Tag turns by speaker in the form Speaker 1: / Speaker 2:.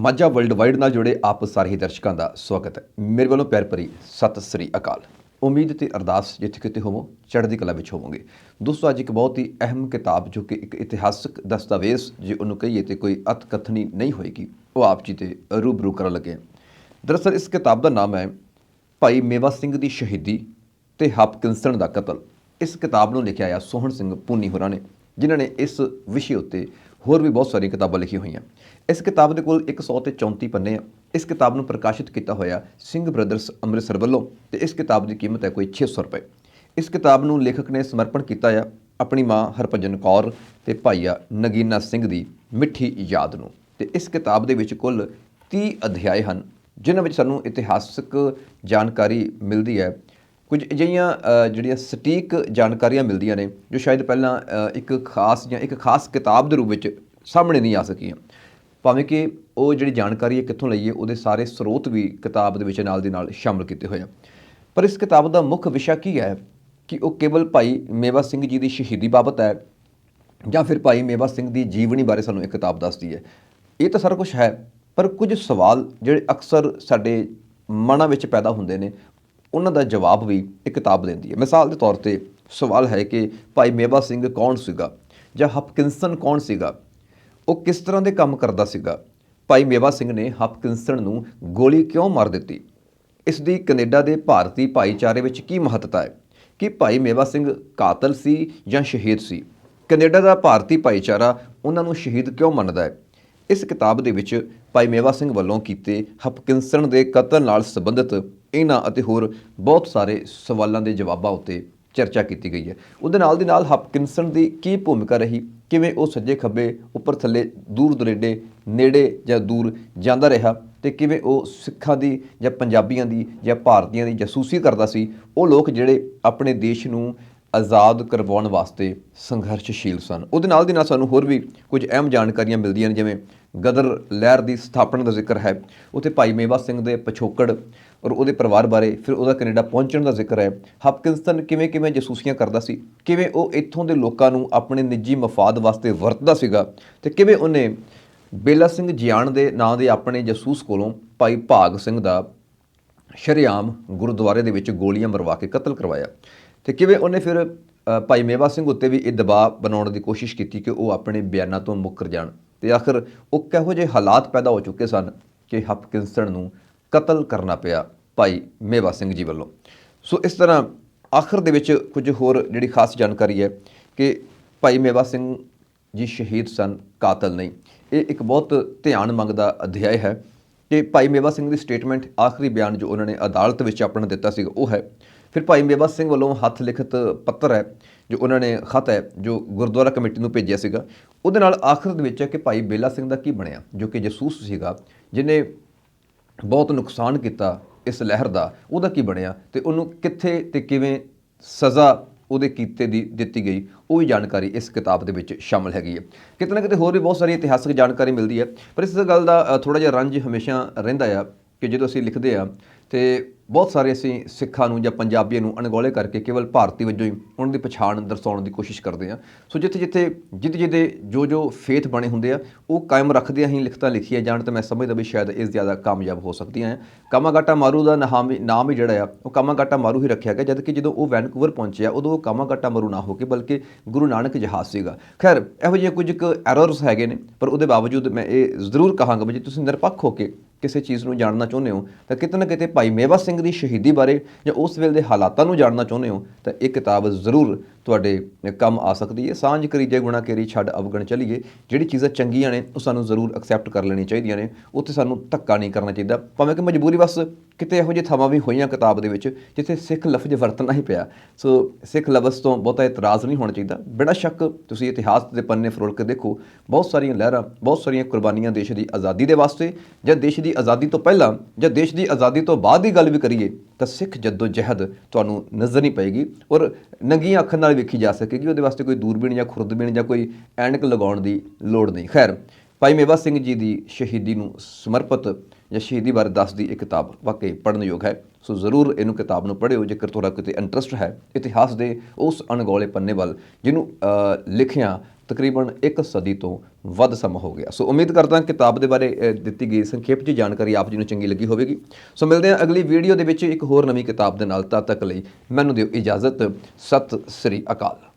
Speaker 1: Majha world wide ਨਾਲ ਜੁੜੇ ਆਪ ਸਾਰੇ ਹੀ ਦਰਸ਼ਕਾਂ ਦਾ ਸਵਾਗਤ ਹੈ। ਮੇਰੇ ਵੱਲੋਂ ਪਿਆਰ ਭਰੀ ਸਤਿ ਸ੍ਰੀ ਅਕਾਲ। ਉਮੀਦ ਤੇ ਅਰਦਾਸ ਜਿੱਥੇ ਕਿਤੇ ਹੋਵੋ, ਚੜ੍ਹਦੀ ਕਲਾ ਵਿੱਚ ਹੋਵੋਗੇ। ਦੋਸਤੋ, ਅੱਜ ਇੱਕ ਬਹੁਤ ਹੀ ਅਹਿਮ ਕਿਤਾਬ ਜੋ ਕਿ ਇੱਕ ਇਤਿਹਾਸਕ ਦਸਤਾਵੇਜ਼ ਜੇ ਉਹਨੂੰ ਕਹੀਏ ਤੇ ਕੋਈ ਅਤਕਥਨੀ ਨਹੀਂ ਹੋਏਗੀ, ਉਹ ਆਪ ਜੀ ਤੇ ਰੂਬਰੂ ਕਰਨ ਲੱਗੇ ਦਰਅਸਲ, ਇਸ ਕਿਤਾਬ ਦਾ ਨਾਮ ਹੈ ਭਾਈ ਮੇਵਾ ਸਿੰਘ ਦੀ ਸ਼ਹੀਦੀ ਤੇ ਹਪਕਿੰਸਣ ਦਾ ਕਤਲ। ਇਸ ਕਿਤਾਬ ਨੂੰ ਲਿਖਿਆ ਆ ਸੋਹਣ ਸਿੰਘ ਪੂਨੀ ਹੋਰਾਂ ਨੇ, ਜਿਨ੍ਹਾਂ ਨੇ ਇਸ ਵਿਸ਼ੇ ਉੱਤੇ ਹੋਰ ਵੀ ਬਹੁਤ ਸਾਰੀਆਂ ਕਿਤਾਬਾਂ ਲਿਖੀਆਂ ਹੋਈਆਂ। ਇਸ ਕਿਤਾਬ ਦੇ ਕੋਲ 100 ਤੇ 34 ਪੰਨੇ ਆ। ਇਸ ਕਿਤਾਬ ਨੂੰ ਪ੍ਰਕਾਸ਼ਿਤ ਕੀਤਾ ਹੋਇਆ ਸਿੰਘ ਬ੍ਰਦਰਸ ਅੰਮ੍ਰਿਤਸਰ ਵੱਲੋਂ ਤੇ ਇਸ ਕਿਤਾਬ ਦੀ ਕੀਮਤ ਹੈ ਕੋਈ 600 ਰੁਪਏ। ਇਸ ਕਿਤਾਬ ਨੂੰ ਲੇਖਕ ਨੇ ਸਮਰਪਣ ਕੀਤਾ ਆ ਆਪਣੀ ਮਾਂ ਹਰਭਜਨ ਕੌਰ ਤੇ ਭਾਈਆ ਨਗੀਨਾ ਸਿੰਘ ਦੀ ਮਿੱਠੀ ਯਾਦ ਨੂੰ। ਤੇ ਇਸ ਕਿਤਾਬ ਦੇ ਵਿੱਚ ਕੁੱਲ 30 ਅਧਿਆਏ ਹਨ, ਜਿਨ੍ਹਾਂ ਵਿੱਚ ਸਾਨੂੰ ਇਤਿਹਾਸਕ ਜਾਣਕਾਰੀ ਮਿਲਦੀ ਹੈ ਕੁਝ ਅਜਿਹੀਆਂ ਜਿਹੜੀਆਂ ਸਟੀਕ ਜਾਣਕਾਰੀਆਂ ਮਿਲਦੀਆਂ ਨੇ, ਜੋ ਸ਼ਾਇਦ ਪਹਿਲਾਂ ਇੱਕ ਖਾਸ ਜਾਂ ਇੱਕ ਖਾਸ ਕਿਤਾਬ ਦੇ ਰੂਪ ਵਿੱਚ ਸਾਹਮਣੇ ਨਹੀਂ ਆ ਸਕੀਆਂ। ਭਾਵੇਂ ਕਿ ਉਹ ਜਿਹੜੀ ਜਾਣਕਾਰੀ ਹੈ ਕਿੱਥੋਂ ਲਈਏ, ਉਹਦੇ ਸਾਰੇ ਸਰੋਤ ਵੀ ਕਿਤਾਬ ਦੇ ਵਿੱਚ ਨਾਲ ਦੀ ਨਾਲ ਸ਼ਾਮਲ ਕੀਤੇ ਹੋਏ ਆ। ਪਰ ਇਸ ਕਿਤਾਬ ਦਾ ਮੁੱਖ ਵਿਸ਼ਾ ਕੀ ਹੈ? ਕਿ ਉਹ ਕੇਵਲ ਭਾਈ ਮੇਵਾ ਸਿੰਘ ਜੀ ਦੀ ਸ਼ਹੀਦੀ ਬਾਬਤ ਹੈ, ਜਾਂ ਫਿਰ ਭਾਈ ਮੇਵਾ ਸਿੰਘ ਦੀ ਜੀਵਨੀ ਬਾਰੇ ਸਾਨੂੰ ਇੱਕ ਕਿਤਾਬ ਦੱਸਦੀ ਹੈ? ਇਹ ਤਾਂ ਸਾਰਾ ਕੁਝ ਹੈ, ਪਰ ਕੁਝ ਸਵਾਲ ਜਿਹੜੇ ਅਕਸਰ ਸਾਡੇ ਮਨਾਂ ਵਿੱਚ ਪੈਦਾ ਹੁੰਦੇ ਨੇ ਉਹਨਾਂ ਦਾ ਜਵਾਬ ਵੀ ਇਹ ਕਿਤਾਬ ਦਿੰਦੀ ਹੈ। ਮਿਸਾਲ ਦੇ ਤੌਰ ਤੇ ਸਵਾਲ ਹੈ ਕਿ ਭਾਈ ਮੇਵਾ ਸਿੰਘ ਕੌਣ ਸੀਗਾ ਜਾਂ ਹਪਕਿੰਸਨ ਕੌਣ ਸੀਗਾ? ਉਹ ਕਿਸ ਤਰ੍ਹਾਂ ਦੇ ਕੰਮ ਕਰਦਾ ਸੀਗਾ? ਭਾਈ ਮੇਵਾ ਸਿੰਘ ਨੇ ਹਪਕਿੰਸਨ ਨੂੰ ਗੋਲੀ ਕਿਉਂ ਮਾਰ ਦਿੱਤੀ? ਇਸ ਦੀ ਕੈਨੇਡਾ ਦੇ ਭਾਰਤੀ ਭਾਈਚਾਰੇ ਵਿੱਚ ਕੀ ਮਹੱਤਤਾ ਹੈ? ਕਿ ਭਾਈ ਮੇਵਾ ਸਿੰਘ ਕਾਤਲ ਸੀ ਜਾਂ ਸ਼ਹੀਦ ਸੀ? ਕੈਨੇਡਾ ਦਾ ਭਾਰਤੀ ਭਾਈਚਾਰਾ ਉਹਨਾਂ ਨੂੰ ਸ਼ਹੀਦ ਕਿਉਂ ਮੰਨਦਾ ਹੈ? ਇਸ ਕਿਤਾਬ ਦੇ ਵਿੱਚ ਭਾਈ ਮੇਵਾ ਸਿੰਘ ਵੱਲੋਂ ਕੀਤੇ ਹਪਕਿੰਸਨ ਦੇ ਕਤਲ ਨਾਲ ਸੰਬੰਧਿਤ ਇਹਨਾਂ ਅਤੇ ਹੋਰ ਬਹੁਤ ਸਾਰੇ ਸਵਾਲਾਂ ਦੇ ਜਵਾਬਾਂ ਉੱਤੇ ਚਰਚਾ ਕੀਤੀ ਗਈ ਹੈ। ਉਹਦੇ ਨਾਲ ਦੀ ਨਾਲ ਹਪਕਿੰਸਨ ਦੀ ਕੀ ਭੂਮਿਕਾ ਰਹੀ? ਕਿਵੇਂ ਉਹ ਸੱਜੇ ਖੱਬੇ, ਉੱਪਰ ਥੱਲੇ, ਦੂਰ ਦੁਰੇਡੇ, ਨੇੜੇ ਜਾਂ ਦੂਰ ਜਾਂਦਾ ਰਿਹਾ ਤੇ ਕਿਵੇਂ ਉਹ ਸਿੱਖਾਂ ਦੀ ਜਾਂ ਪੰਜਾਬੀਆਂ ਦੀ ਜਾਂ ਭਾਰਤੀਆਂ ਦੀ ਜਾਸੂਸੀ ਕਰਦਾ ਸੀ? ਉਹ ਲੋਕ ਜਿਹੜੇ ਆਪਣੇ ਦੇਸ਼ ਨੂੰ ਆਜ਼ਾਦ ਕਰਵਾਉਣ ਵਾਸਤੇ ਸੰਘਰਸ਼ਸ਼ੀਲ ਸਨ। ਉਹਦੇ ਨਾਲ ਦੀ ਨਾਲ ਸਾਨੂੰ ਹੋਰ ਵੀ ਕੁਝ ਅਹਿਮ ਜਾਣਕਾਰੀਆਂ ਮਿਲਦੀਆਂ ਨੇ, ਜਿਵੇਂ ਗਦਰ ਲਹਿਰ ਦੀ ਸਥਾਪਨਾ ਦਾ ਜ਼ਿਕਰ ਹੈ। ਉੱਥੇ ਭਾਈ ਮੇਵਾ ਸਿੰਘ ਦੇ ਪਿਛੋਕੜ ਔਰ ਉਹਦੇ ਪਰਿਵਾਰ ਬਾਰੇ ਫਿਰ ਉਹਦਾ ਕੈਨੇਡਾ ਪਹੁੰਚਣ ਦਾ ਜ਼ਿਕਰ ਹੈ। ਹਪਕਿੰਸਟਨ ਕਿਵੇਂ ਕਿਵੇਂ ਜਸੂਸੀਆਂ ਕਰਦਾ ਸੀ? ਕਿਵੇਂ ਉਹ ਇੱਥੋਂ ਦੇ ਲੋਕਾਂ ਨੂੰ ਆਪਣੇ ਨਿੱਜੀ ਮਫਾਦ ਵਾਸਤੇ ਵਰਤਦਾ ਸੀਗਾ? ਤੇ ਕਿਵੇਂ ਉਹਨੇ ਬੇਲਾ ਸਿੰਘ ਜਿਆਣ ਦੇ ਨਾਂ ਦੇ ਆਪਣੇ ਜਸੂਸ ਕੋਲੋਂ ਭਾਈ ਭਾਗ ਸਿੰਘ ਦਾ ਸ਼ਰੇਆਮ ਗੁਰਦੁਆਰੇ ਦੇ ਵਿੱਚ ਗੋਲੀਆਂ ਮਰਵਾ ਕੇ ਕਤਲ ਕਰਵਾਇਆ? ਤੇ ਕਿਵੇਂ ਉਹਨੇ ਫਿਰ ਭਾਈ ਮੇਵਾ ਸਿੰਘ ਉੱਤੇ ਵੀ ਇਹ ਦਬਾਅ ਬਣਾਉਣ ਦੀ ਕੋਸ਼ਿਸ਼ ਕੀਤੀ ਕਿ ਉਹ ਆਪਣੇ ਬਿਆਨਾਂ ਤੋਂ ਮੁੱਕਰ ਜਾਣ? ਤੇ ਆਖਰ ਉਹ ਕਿਹੋ ਜਿਹੇ ਹਾਲਾਤ ਪੈਦਾ ਹੋ ਚੁੱਕੇ ਸਨ ਕਿ ਹਪਕਿੰਸਨ ਨੂੰ ਕਤਲ ਕਰਨਾ ਪਿਆ ਭਾਈ ਮੇਵਾ ਸਿੰਘ ਜੀ ਵੱਲੋਂ। ਸੋ ਇਸ ਤਰ੍ਹਾਂ ਆਖਰ ਦੇ ਵਿੱਚ ਕੁਝ ਹੋਰ ਜਿਹੜੀ ਖਾਸ ਜਾਣਕਾਰੀ ਹੈ ਕਿ ਭਾਈ ਮੇਵਾ ਸਿੰਘ ਜੀ ਸ਼ਹੀਦ ਸਨ, ਕਾਤਲ ਨਹੀਂ। ਇਹ ਇੱਕ ਬਹੁਤ ਧਿਆਨ ਮੰਗਦਾ ਅਧਿਆਇ ਹੈ ਕਿ ਭਾਈ ਮੇਵਾ ਸਿੰਘ ਦੀ ਸਟੇਟਮੈਂਟ ਆਖਰੀ ਬਿਆਨ ਜੋ ਉਹਨਾਂ ਨੇ ਅਦਾਲਤ ਵਿੱਚ ਆਪਣਾ ਦਿੱਤਾ ਸੀ ਉਹ ਹੈ। ਫਿਰ ਭਾਈ ਮੇਵਾ ਸਿੰਘ ਵੱਲੋਂ ਹੱਥ ਲਿਖਤ ਪੱਤਰ ਹੈ ਜੋ ਉਹਨਾਂ ਨੇ ਖਤ ਹੈ, ਜੋ ਗੁਰਦੁਆਰਾ ਕਮੇਟੀ ਨੂੰ ਭੇਜਿਆ ਸੀਗਾ। ਉਹਦੇ ਨਾਲ ਆਖਰ ਦੇ ਵਿੱਚ ਹੈ ਕਿ ਭਾਈ ਬੇਲਾ ਸਿੰਘ ਦਾ ਕੀ ਬਣਿਆ, ਜੋ ਕਿ ਜਸੂਸ ਸੀਗਾ ਜਿਨੇ ਬਹੁਤ ਨੁਕਸਾਨ ਕੀਤਾ ਇਸ ਲਹਿਰ ਦਾ, ਉਹਦਾ ਕੀ ਬਣਿਆ ਤੇ ਉਹਨੂੰ ਕਿੱਥੇ ਤੇ ਕਿਵੇਂ ਸਜ਼ਾ ਉਹਦੇ ਕੀਤੇ ਦੀ ਦਿੱਤੀ ਗਈ, ਉਹ ਵੀ ਜਾਣਕਾਰੀ ਇਸ ਕਿਤਾਬ ਦੇ ਵਿੱਚ ਸ਼ਾਮਲ ਹੈਗੀ ਹੈ। ਕਿਤੇ ਨਾ ਕਿਤੇ ਹੋਰ ਵੀ ਬਹੁਤ ਸਾਰੀ ਇਤਿਹਾਸਕ ਜਾਣਕਾਰੀ ਮਿਲਦੀ ਹੈ, ਪਰ ਇਸ ਗੱਲ ਦਾ ਥੋੜਾ ਜਿਹਾ ਰੰਜ ਹਮੇਸ਼ਾ ਰਹਿੰਦਾ ਆ ਕਿ ਜਦੋਂ ਅਸੀਂ ਲਿਖਦੇ ਆ ਤੇ ਬਹੁਤ ਸਾਰੇ ਅਸੀਂ ਸਿੱਖਾਂ ਨੂੰ ਜਾਂ ਪੰਜਾਬੀਆਂ ਨੂੰ ਅਣਗੌਲੇ ਕਰਕੇ ਕੇਵਲ ਭਾਰਤੀ ਵਜੋਂ ਹੀ ਉਹਨਾਂ ਦੀ ਪਛਾਣ ਦਰਸਾਉਣ ਦੀ ਕੋਸ਼ਿਸ਼ ਕਰਦੇ ਆ ਸੋ ਜਿੱਥੇ ਜਿੱਥੇ, ਜਿੱਦੇ ਜਿੱਦੇ ਜੋ ਜੋ ਫੇਥ ਬਣੇ ਹੁੰਦੇ ਆ, ਉਹ ਕਾਇਮ ਰੱਖਦਿਆਂ ਹੀ ਲਿਖਤਾਂ ਲਿਖੀਆਂ ਜਾਣ ਤਾਂ ਮੈਂ ਸਮਝਦਾ ਵੀ ਸ਼ਾਇਦ ਇਹ ਜ਼ਿਆਦਾ ਕਾਮਯਾਬ ਹੋ ਸਕਦੀਆਂ ਹੈ ਕਾਮਾਗਾਟਾ ਮਾਰੂ ਦਾ ਨਾਮ ਵੀ, ਨਾਮ ਹੀ ਜਿਹੜਾ ਆ, ਉਹ ਕਾਮਾਗਾਟਾ ਮਾਰੂ ਹੀ ਰੱਖਿਆ ਗਿਆ, ਜਦ ਕਿ ਜਦੋਂ ਉਹ ਵੈਨਕੂਵਰ ਪਹੁੰਚਿਆ, ਉਦੋਂ ਉਹ ਕਾਮਾਗਾਟਾ ਮਾਰੂ ਨਾ ਹੋ ਕੇ, ਬਲਕਿ ਗੁਰੂ ਨਾਨਕ ਜਹਾਜ਼ ਸੀਗਾ। ਖੈਰ, ਇਹੋ ਜਿਹੇ ਕੁਝ ਕੁ ਐਰਰਸ ਹੈਗੇ ਨੇ, ਪਰ ਉਹਦੇ ਬਾਵਜੂਦ ਮੈਂ ਇਹ ਜ਼ਰੂਰ ਕਹਾਂਗਾ ਵੀ ਜੇ ਤੁਸੀਂ ਨਿਰਪੱਖ ਹੋ ਕੇ ਕਿਸੇ ਚੀਜ਼ ਨੂੰ ਜਾਣਨਾ ਚਾਹੁੰਦੇ ਹੋ, ਤਾਂ ਕਿਤੇ ਨਾ ਕਿਤੇ ਭਾਈ ਮੇਵਾ ਸਿੰਘ ਦੀ ਸ਼ਹੀਦੀ ਬਾਰੇ ਜਾਂ ਉਸ ਵੇਲੇ ਦੇ ਹਾਲਾਤਾਂ ਨੂੰ ਜਾਣਨਾ ਚਾਹੁੰਦੇ ਹੋ, ਤਾਂ ਇਹ ਕਿਤਾਬ ਜ਼ਰੂਰ ਤੁਹਾਡੇ ਕੰਮ ਆ ਸਕਦੀ ਹੈ। ਸਾਂਝ ਕਰੀਜੇ ਗੁਣਾ ਕੇਰੀ ਛੱਡ ਅਵਗਣ ਚਲੀਏ, ਜਿਹੜੀ ਚੀਜ਼ਾਂ ਚੰਗੀਆਂ ਨੇ ਉਹ ਸਾਨੂੰ ਜ਼ਰੂਰ ਐਕਸੈਪਟ ਕਰ ਲੈਣੀ ਚਾਹੀਦੀਆਂ ਨੇ, ਉੱਥੇ ਸਾਨੂੰ ਧੱਕਾ ਨਹੀਂ ਕਰਨਾ ਚਾਹੀਦਾ। ਭਾਵੇਂ ਕਿ ਮਜਬੂਰੀ ਬਸ ਕਿਤੇ ਇਹੋ ਜਿਹੇ ਥਾਵਾਂ ਵੀ ਹੋਈਆਂ ਕਿਤਾਬ ਦੇ ਵਿੱਚ, ਜਿੱਥੇ ਸਿੱਖ ਲਫ਼ਜ਼ ਵਰਤਣਾ ਹੀ ਪਿਆ। ਸੋ ਸਿੱਖ ਲਫ਼ਜ਼ ਤੋਂ ਬਹੁਤਾ ਇਤਰਾਜ਼ ਨਹੀਂ ਹੋਣਾ ਚਾਹੀਦਾ। ਬਿਨਾਂ ਸ਼ੱਕ ਤੁਸੀਂ ਇਤਿਹਾਸ ਦੇ ਪੰਨੇ ਫਰੋਲ ਕੇ ਦੇਖੋ, ਬਹੁਤ ਸਾਰੀਆਂ ਲਹਿਰਾਂ, ਬਹੁਤ ਸਾਰੀਆਂ ਕੁਰਬਾਨੀਆਂ ਦੇਸ਼ ਦੀ ਆਜ਼ਾਦੀ ਦੇ ਵਾਸਤੇ ਜਾਂ ਦੇਸ਼ ਦੀ ਆਜ਼ਾਦੀ ਤੋਂ ਪਹਿਲਾਂ ਜਾਂ ਦੇਸ਼ ਦੀ ਆਜ਼ਾਦੀ ਤੋਂ ਬਾਅਦ ਦੀ ਗੱਲ ਵੀ ਕਰੀਏ, ਤਾਂ ਸਿੱਖ ਜੱਦੋ ਜਹਿਦ ਤੁਹਾਨੂੰ ਨਜ਼ਰ ਨਹੀਂ ਪਏਗੀ ਔਰ ਨੰਗੀਆਂ ਅੱਖਾਂ ਨਾਲ ਵੇਖੀ ਜਾ ਸਕੇਗੀ, ਉਹਦੇ ਵਾਸਤੇ ਕੋਈ ਦੂਰਬੀਨ ਜਾਂ ਖੁਰਦਬੀਨ ਜਾਂ ਕੋਈ ਐਨਕ ਲਗਾਉਣ ਦੀ ਲੋੜ ਨਹੀਂ। ਖੈਰ ਭਾਈ ਮੇਵਾ ਸਿੰਘ ਜੀ ਦੀ ਸ਼ਹੀਦੀ ਨੂੰ ਸਮਰਪਿਤ ਜਾਂ ਸ਼ਹੀਦੀ ਬਾਰੇ ਦੱਸਦੀ ਇਹ ਕਿਤਾਬ ਵਾਕਈ ਪੜ੍ਹਨ ਯੋਗ ਹੈ। ਸੋ ਜ਼ਰੂਰ ਇਹਨੂੰ ਕਿਤਾਬ ਨੂੰ ਪੜ੍ਹਿਓ, ਜੇਕਰ ਤੁਹਾਡਾ ਕਿਤੇ ਇੰਟਰਸਟ ਹੈ, ਇਤਿਹਾਸ ਦੇ ਉਸ ਅਣਗੌਲੇ ਪੰਨੇ ਵੱਲ, ਜਿਹਨੂੰ ਲਿਖਿਆ ਤਕਰੀਬਨ ਇੱਕ ਸਦੀ ਤੋਂ ਵੱਧ ਸਮਾਂ ਹੋ ਗਿਆ। ਸੋ ਉਮੀਦ ਕਰਦਾ ਹਾਂ ਕਿਤਾਬ ਦੇ ਬਾਰੇ ਦਿੱਤੀ ਗਈ ਸੰਖੇਪ ਜੀ ਜਾਣਕਾਰੀ ਆਪ ਜੀ ਨੂੰ ਚੰਗੀ ਲੱਗੀ ਹੋਵੇਗੀ। ਸੋ ਮਿਲਦੇ ਹਾਂ ਅਗਲੀ ਵੀਡੀਓ ਦੇ ਵਿੱਚ ਇੱਕ ਹੋਰ ਨਵੀਂ ਕਿਤਾਬ ਦੇ ਨਾਲ ਤਦ ਤੱਕ ਲਈ ਮੈਨੂੰ ਦਿਓ ਇਜਾਜ਼ਤ। ਸਤਿ ਸ੍ਰੀ ਅਕਾਲ।